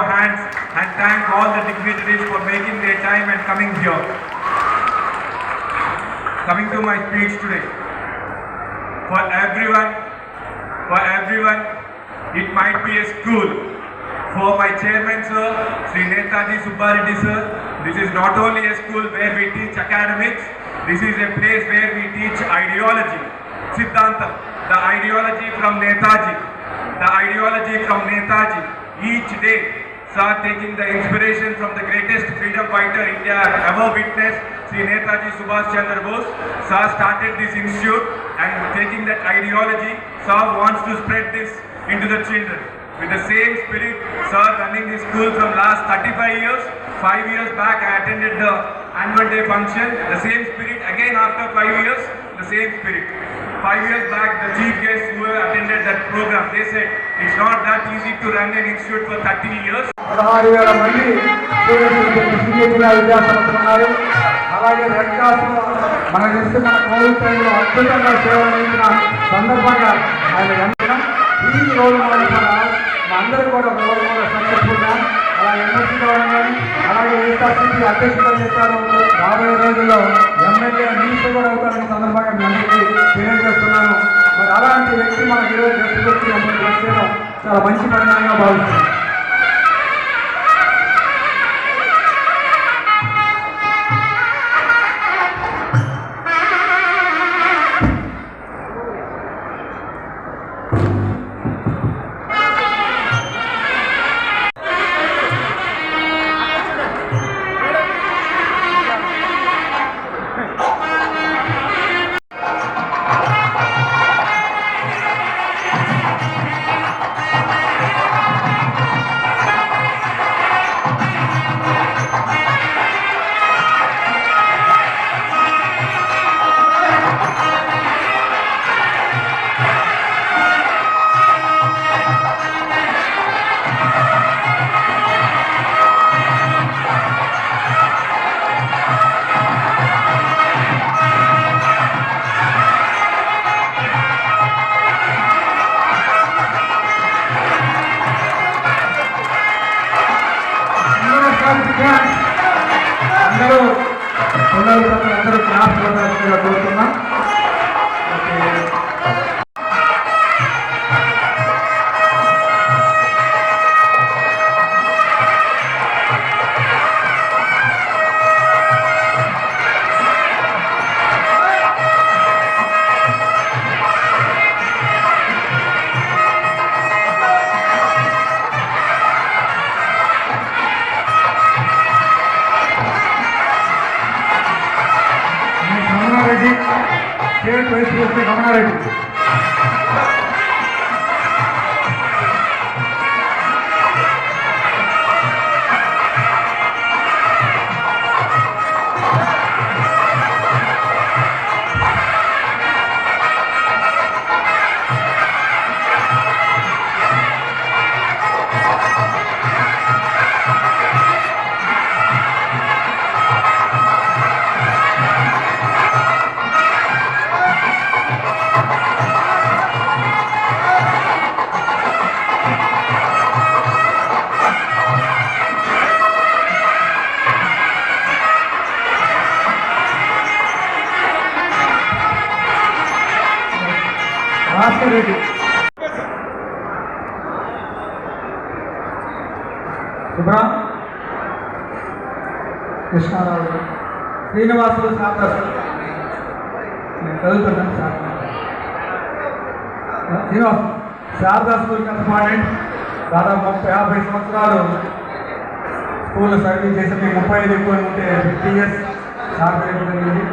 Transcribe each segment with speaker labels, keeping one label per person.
Speaker 1: your hands and thank all the dignitaries for making their time and coming here. Coming to my speech today. For everyone, for everyone, it might be a school. For my chairman sir, Sri Netaji Subbareddy sir, this is not only a school where we teach academics, this is a place where we teach ideology, Siddhantam, the ideology from Netaji, the ideology from Netaji. Each day, sir taking the inspiration from the greatest freedom fighter India ever witnessed, Sri Netaji Subhash Chandra Bose. Sir started this institute and taking that ideology, sir wants to spread this into the children. With the same spirit, sir running this school from last 35 years. Five years back, I attended the annual day function. The same spirit again after five years, the same spirit. Five years back, the chief guests who attended that program, they said it's not that easy to run an institute for 30 years.
Speaker 2: పదహారు వేల మంది students విద్యా ఉన్నారు. అలాగే red cross మన తెలిసి మన Covid టైంలో అద్భుతంగా సేవ అందించిన సందర్భంగా ఆయన ఈ రోజు మనం కూడా మా అందరూ కూడా ఒక రోల్ మోడల్ సక్సెస్ఫుల్గా అలా ఎమ్మెల్సీ కానీ అలాగే ఏఎస్ఆర్సీపీ అధ్యక్షుడు చేశారు రాబోయే రోజుల్లో ఎమ్మెల్యే మినిస్టర్ కూడా అవుతారనే సందర్భంగా మీ అందరికీ తెలియజేస్తున్నాను. మరి అలాంటి వ్యక్తి మనకి ఈరోజు వ్యక్తి మమ్మల్ని వచ్చేయడం చాలా మంచి పరిణామంగా భావిస్తున్నాను కృష్ణారావు శ్రీనివాసులు శారదాసు నేను చదువుతున్నాను sir Srinivas Sarada school correspondent దాదాపు ముప్పై యాభై సంవత్సరాలు స్కూల్లో సర్వీస్ చేసి మీకు ముప్పై ఐదు ఎక్కువ ఉంటే ఫిఫ్టీ ఇయర్స్ సార్ జరిగింది.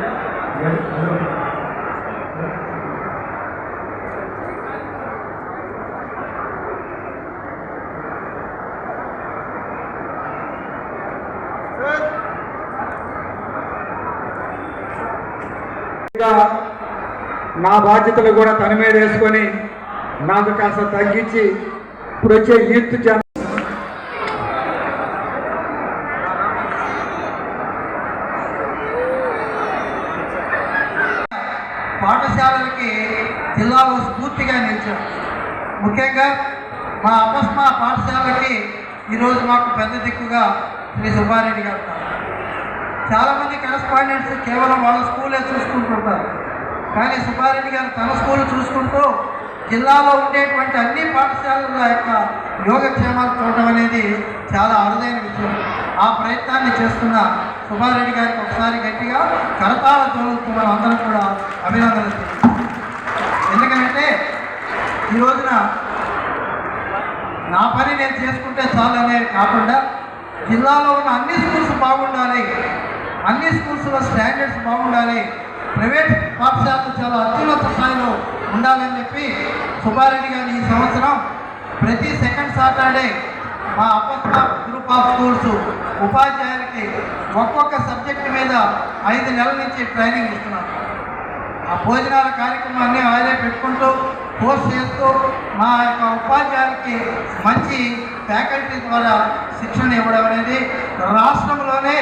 Speaker 2: నా బాధ్యతలు కూడా తన మీద వేసుకొని నాకు కాస్త తగ్గించి ఇప్పుడు వచ్చే యూత్ జన
Speaker 3: పాఠశాలలకి జిల్లాలో స్ఫూర్తిగా నిలిచారు. ముఖ్యంగా మా అపస్మా పాఠశాలకి ఈరోజు మాకు పెద్ద దిక్కుగా శ్రీ సుబ్బారెడ్డి గారు చాలామంది కరెస్పాండెంట్స్ కేవలం వాళ్ళ స్కూలే చూసుకుంటుంటారు. కానీ సుబ్బారెడ్డి గారు తన స్కూల్ చూసుకుంటూ జిల్లాలో ఉండేటువంటి అన్ని పాఠశాలల యొక్క యోగక్షేమాలు చూడటం అనేది చాలా అరుదైన విషయం. ఆ ప్రయత్నాన్ని చేస్తున్న సుబ్బారెడ్డి గారికి ఒకసారి గట్టిగా కరతాళ తోలుతూ మనం అందరం కూడా అభినందనలు ఎందుకంటే ఈ రోజున నా పని నేను చేసుకుంటే చాలు అనేది కాకుండా జిల్లాలో ఉన్న అన్ని స్కూల్స్ బాగుండాలి. అన్ని స్కూల్స్లో స్టాండర్డ్స్ బాగుండాలి. ప్రైవేట్ పాఠశాలలు చాలా అత్యున్నత స్థాయిలో ఉండాలని చెప్పి సుబ్బారెడ్డి గారు ఈ సంవత్సరం ప్రతి సెకండ్ సాటర్డే మా అపస్మా గ్రూప్ ఆఫ్ స్కూల్స్ ఉపాధ్యాయులకి ఒక్కొక్క సబ్జెక్టు మీద ఐదు నెలల నుంచి ట్రైనింగ్ ఇస్తున్నారు. ఆ భోజనాల కార్యక్రమాన్ని ఆయనే పెట్టుకుంటూ కోర్స్ చేస్తూ మా యొక్క ఉపాధ్యాయులకి మంచి ఫ్యాకల్టీ ద్వారా శిక్షణ ఇవ్వడం అనేది రాష్ట్రంలోనే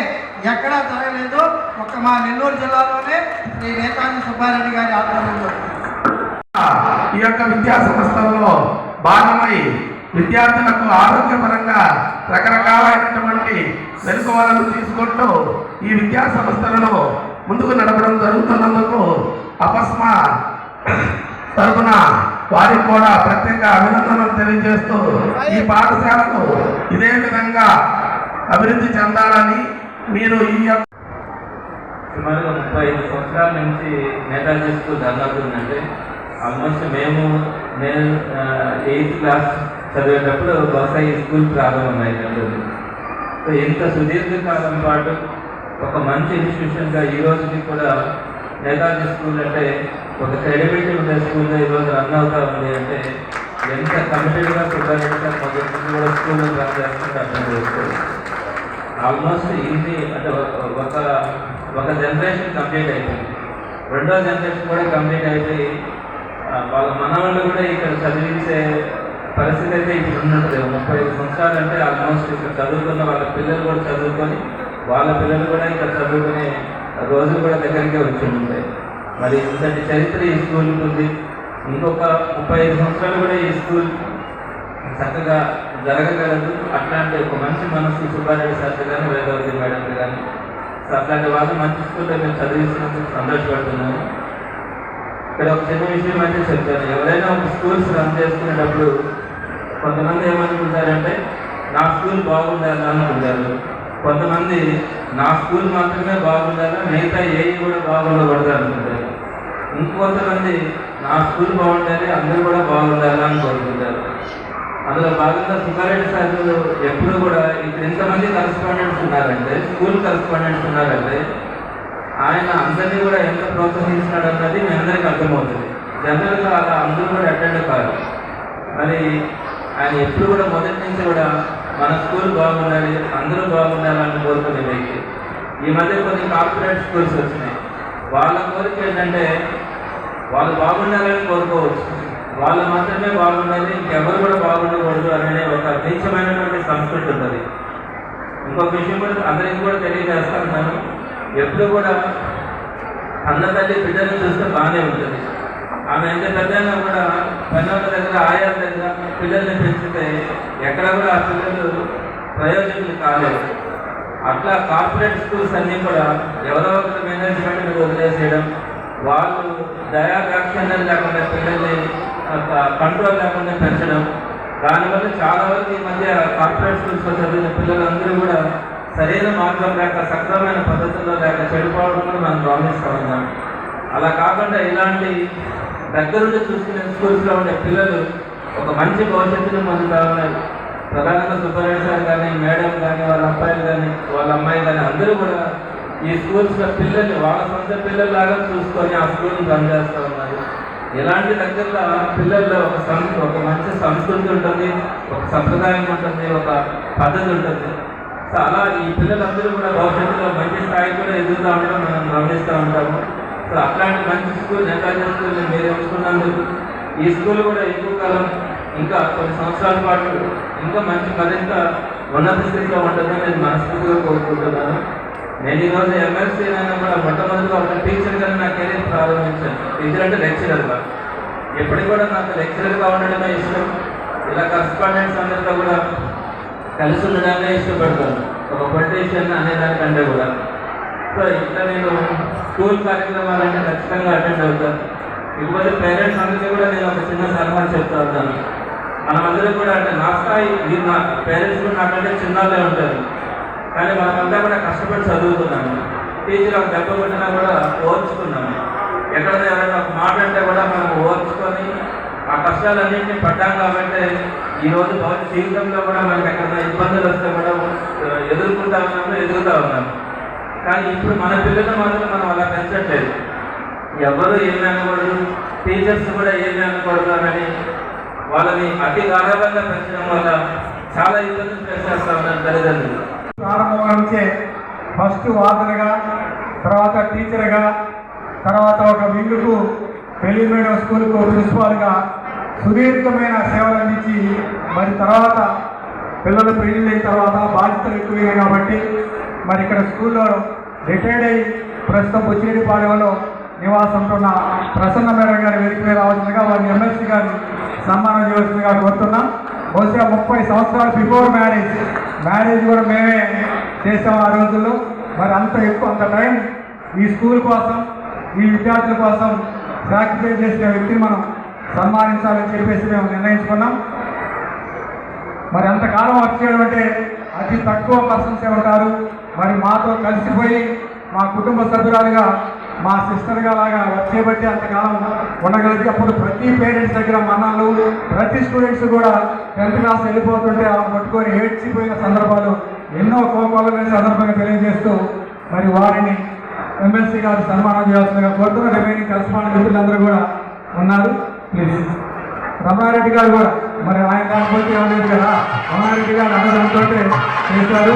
Speaker 3: ఎక్కడా జరగలేదు. ఒక మా నెల్లూరు జిల్లాలోనే శ్రీ నేతాజీ సుబ్బారెడ్డి గారి ఆధ్వర్యంలో.
Speaker 4: ఈ యొక్క విద్యా సంస్థల్లో భాగమై విద్యార్థులకు ఆరోగ్యపరంగా రకరకాలైనటువంటి మెలకువలను తీసుకుంటూ ఈ విద్యా సంస్థలను ముందుకు నడపడం జరుగుతున్నందుకు అపస్మా తరపున వారికి కూడా ప్రత్యేక అభినందనలు తెలియజేస్తూ ఈ పాఠశాలకు ఇదే విధంగా అభివృద్ధి చెందాలని మీరు ఈ
Speaker 5: సుమారుగా ముప్పై ఐదు సంవత్సరాల నుంచి నేతాజీ స్కూల్ దాదాపు ఉందంటే ఆల్మోస్ట్ మేము నేను ఎయిత్ క్లాస్ చదివేటప్పుడు బహుశా ఈ స్కూల్ ప్రారంభమైంది సో ఇంత సుదీర్ఘకాలం పాటు ఒక మంచి ఇన్స్టిట్యూషన్గా ఈ రోజుకి కూడా నేతాజీ స్కూల్ అంటే ఒక క్రెడిబిలిటీ ఉండే స్కూల్లో ఈరోజు రన్ అవుతా ఉంది అంటే ఎంత కమిటెడ్గా సుబ్బారెడ్డి గారు మొదటి కూడా స్కూల్లో రన్ చేస్తుంటే అర్థం చేసుకోవచ్చు. ఆల్మోస్ట్ ఈజీ అంటే ఒక- ఒక జనరేషన్ కంప్లీట్ అయిపోయింది. రెండో జనరేషన్ కూడా కంప్లీట్ అయిపోయి వాళ్ళ మనవాళ్ళు కూడా ఇక్కడ చదివించే పరిస్థితి అయితే ఇప్పుడు ఉన్నట్టు ముప్పై ఐదు సంవత్సరాలు అంటే ఆల్మోస్ట్ ఇక్కడ చదువుకున్న వాళ్ళ పిల్లలు కూడా చదువుకొని వాళ్ళ పిల్లలు కూడా ఇక్కడ చదువుకునే రోజులు కూడా దగ్గరికే వచ్చి ఉంటాయి. మరి ఇంతటి చరిత్ర ఈ స్కూల్కి ఉంది. ఇంకొక ముప్పై ఐదు సంవత్సరాలు కూడా ఈ స్కూల్ చక్కగా జరగగలదు. అట్లాంటి ఒక మంచి మనసు సుబ్బారెడ్డి సార్ కానీ వేదవతి మేడం కానీ సో అట్లాంటి వాళ్ళు మంచి స్కూల్లో మేము చదివిస్తున్నందుకు సంతోషపడుతున్నాను ఇక్కడ ఒక చిన్న విషయం అయితే చెప్తాను. ఎవరైనా ఒక స్కూల్స్ రన్ చేసుకునేటప్పుడు కొంతమంది ఏమనుకుంటారంటే నా స్కూల్ బాగుండాలా అనుకుంటారు. కొంతమంది నా స్కూల్ మాత్రమే బాగుండాలా మిగతా ఏవి కూడా బాగుండకూడదు అనుకుంటారు. ఇంకొంతమంది నా స్కూల్ బాగుండాలి అందరూ కూడా బాగుండాలా అని కోరుకుంటారు. అందులో భాగంగా సుబ్బారెడ్డి సార్ ఎప్పుడు కూడా ఇక్కడ ఎంతమంది కరస్పాండెంట్స్ ఉన్నారంటే స్కూల్ కరస్పాండెంట్స్ ఉన్నారంటే ఆయన అందరినీ కూడా ఎంత ప్రోత్సహిస్తున్నాడు అన్నది మీ అందరికీ అర్థమవుతుంది. జనరల్గా అలా అందరూ కూడా అటెండ్ కాదు మరి ఆయన ఎప్పుడు కూడా మొదటి నుంచి కూడా మన స్కూల్ బాగుండాలి అందరూ బాగుండాలని కోరుకునే వ్యక్తి. ఈ మధ్య కొన్ని కార్పొరేట్ స్కూల్స్ వచ్చినాయి. వాళ్ళ కోరిక ఏంటంటే వాళ్ళు బాగుండాలని కోరుకో వాళ్ళు మాత్రమే బాగుండాలి ఇంకెవరు కూడా బాగుండకూడదు అనే ఒక నీచమైనటువంటి సంస్కృతి ఉంటుంది ఇంకొక విషయం కూడా అందరికీ కూడా తెలియజేస్తాను ఎప్పుడు కూడా అన్న తల్లి బిడ్డను చూస్తే బాగానే ఉంటుంది. ఆమె ఎంత పెద్దగా కూడా పన్నోళ్ళ దగ్గర ఆయాల దగ్గర పిల్లల్ని పెంచితే ఎక్కడ కూడా ఆ పిల్లలు ప్రయోజకులు కాలేదు. అట్లా కార్పొరేట్ స్కూల్స్ అన్నీ కూడా ఎవరో ఒకరి మేనేజ్మెంట్ వదిలేసేయడం వాళ్ళు దయాదాక్షిణ్యం లేకుండా పిల్లల్ని కంట్రోల్ లేకుండా పెంచడం దానివల్ల చాలా వరకు ఈ మధ్య కార్పొరేట్ స్కూల్స్లో చదివిన పిల్లలందరూ కూడా సరైన మార్గం లేక సక్రమైన పద్ధతుల్లో లేక చెడిపోవడం కూడా మనం గమనిస్తూ ఉన్నాం. అలా కాకుండా ఇలాంటి దగ్గరుండి చూసుకునే స్కూల్స్లో ఉండే పిల్లలు ఒక మంచి భవిష్యత్తును పొందుతా ఉన్నారు ప్రధానంగా సుబ్బారెడ్డి సార్ కానీ మేడం కానీ వాళ్ళ అబ్బాయిలు కానీ వాళ్ళ అమ్మాయి కానీ అందరూ కూడా ఈ స్కూల్స్లో పిల్లలు వాళ్ళ సొంత పిల్లల్లాగా చూసుకొని ఆ స్కూల్ని పనిచేస్తూ ఉన్నారు. ఇలాంటి దగ్గరలో పిల్లల్లో ఒక సం ఒక మంచి సంస్కృతి ఉంటుంది ఒక సంప్రదాయం ఉంటుంది ఒక పద్ధతి ఉంటుంది. సో అలా ఈ పిల్లలందరూ కూడా భవిష్యత్తులో మంచి స్థాయికి కూడా ఎదుగుతూ ఉండడం మనం గమనిస్తూ ఉంటాము. సో అట్లాంటి మంచి స్కూల్ నేతాజీ స్కూల్ని మీరు ఎంచుకున్నందుకు ఈ స్కూల్ కూడా ఎక్కువ కాలం ఇంకా కొన్ని సంవత్సరాల పాటు ఇంకా మంచి మరింత ఉన్నత స్థితిలో ఉంటుందని నేను మనస్ఫూర్తిగా కోరుకుంటున్నాను. నేను ఈరోజు ఎమ్మెల్సీ అయినా కూడా మొట్టమొదటిగా ఒక టీచర్గా నా కెరీర్ ప్రారంభించాను. టీచర్ అంటే లెక్చరర్గా ఎప్పటికి కూడా నాకు లెక్చరర్గా ఉండడమే ఇష్టం. ఇలా కరస్పాండెంట్స్ అందరితో కూడా కలిసి ఉండడాన్ని ఇష్టపడతాను. ఒక పొలిటీషియన్ అనే దానికంటే కూడా. సో ఇట్లా నేను స్కూల్ కార్యక్రమాలంటే ఖచ్చితంగా అటెండ్ అవుతాను. ఇకపోతే పేరెంట్స్ అందరికీ కూడా నేను ఒక చిన్న సలహా చెప్తా ఉంటాను. మనమందరం కూడా అంటే నా స్థాయి మీరు నా పేరెంట్స్ కూడా నాకంటే చిన్నాలే ఉంటారు. కానీ మనమంతా కూడా కష్టపడి చదువుకున్నాము టీచర్ ఒక దెబ్బ పెట్టినా కూడా ఓర్చుకున్నాము. ఎక్కడ ఎవరైనా ఒక మాట అంటే కూడా మనం ఓర్చుకొని ఆ కష్టాలన్నింటినీ పడ్డాం కాబట్టి ఈ రోజు భవిష్యత్ జీవితంలో కూడా మనకి ఎక్కడైనా ఇబ్బందులు వస్తే కూడా ఎదుర్కొంటా ఉన్నాము ఎదుగుతూ ఉన్నాము. కానీ ఇప్పుడు మన పిల్లలు మాత్రం మనం అలా పెంచట్లేదు. ఎవరు ఏమి అనకూడదు టీచర్స్ కూడా ఏమి అనకూడదు అని వాళ్ళని అతి గాఢంగా పెంచడం వల్ల చాలా ఇబ్బందులు ఫేస్ చేస్తా ఉన్నారు తల్లిదండ్రులు.
Speaker 2: ప్రారంభం ఫస్ట్ వార్తలుగా తర్వాత టీచర్గా తర్వాత ఒక వింగుకు పెళ్ళి స్కూల్కు ప్రిన్సిపాల్గా సుదీర్ఘమైన సేవలు అందించి మరి తర్వాత పిల్లలు పెళ్ళి అయిన తర్వాత బాధ్యతలు ఎక్కువయ్యాయి కాబట్టి మరి ఇక్కడ స్కూల్లో రిటైర్డ్ అయ్యి ప్రస్తుతం బుచ్చిరెడ్డిపాలెంలో నివాసం ఉంటున్న ప్రసన్న మేడం గారి వేదిక మీద రావాల్సిందిగా వారిని ఎమ్మెల్సీ గారిని సన్మానం చేయవలసిందిగా కోరుతున్నాం. బహుశా ముప్పై సంవత్సరాలు బిఫోర్ మ్యారేజ్ మ్యారేజ్ కూడా మేమే చేసాం ఆ రోజుల్లో. మరి అంత ఎక్కువ అంత టైం ఈ స్కూల్ కోసం ఈ విద్యార్థుల కోసం సాక్రిఫైస్ చేసిన వ్యక్తిని మనం సన్మానించాలని చెప్పేసి మేము నిర్ణయించుకున్నాం. మరి అంతకాలం వర్క్ చేయడం అంటే అతి తక్కువ పర్సన్స్ ఉంటారు మరి మాతో కలిసిపోయి మా కుటుంబ సభ్యురాలుగా మా సిస్టర్గా లాగా వచ్చే బట్టి అంతకాలం ఉండగలిగి అప్పుడు ప్రతి పేరెంట్స్ దగ్గర మన్నాళ్ళు ప్రతి స్టూడెంట్స్ కూడా టెన్త్ క్లాస్ వెళ్ళిపోతుంటే అలా పట్టుకొని ఏడ్చిపోయిన సందర్భాలు ఎన్నో కోపాలని సందర్భంగా తెలియజేస్తూ మరి వారిని ఎమ్మెల్సీ గారు సన్మానం చేయాల్సిందిగా కోరుతున్న రిమైనింగ్ కరస్పాండెంట్ మిత్రులందరూ కూడా ఉన్నారు. ప్లీజ్ రమారెడ్డి గారు కూడా మరి ఆయన కాకపోతే ఏమలేదు కదా. రమారెడ్డి గారు అన్నదంతో చేశారు.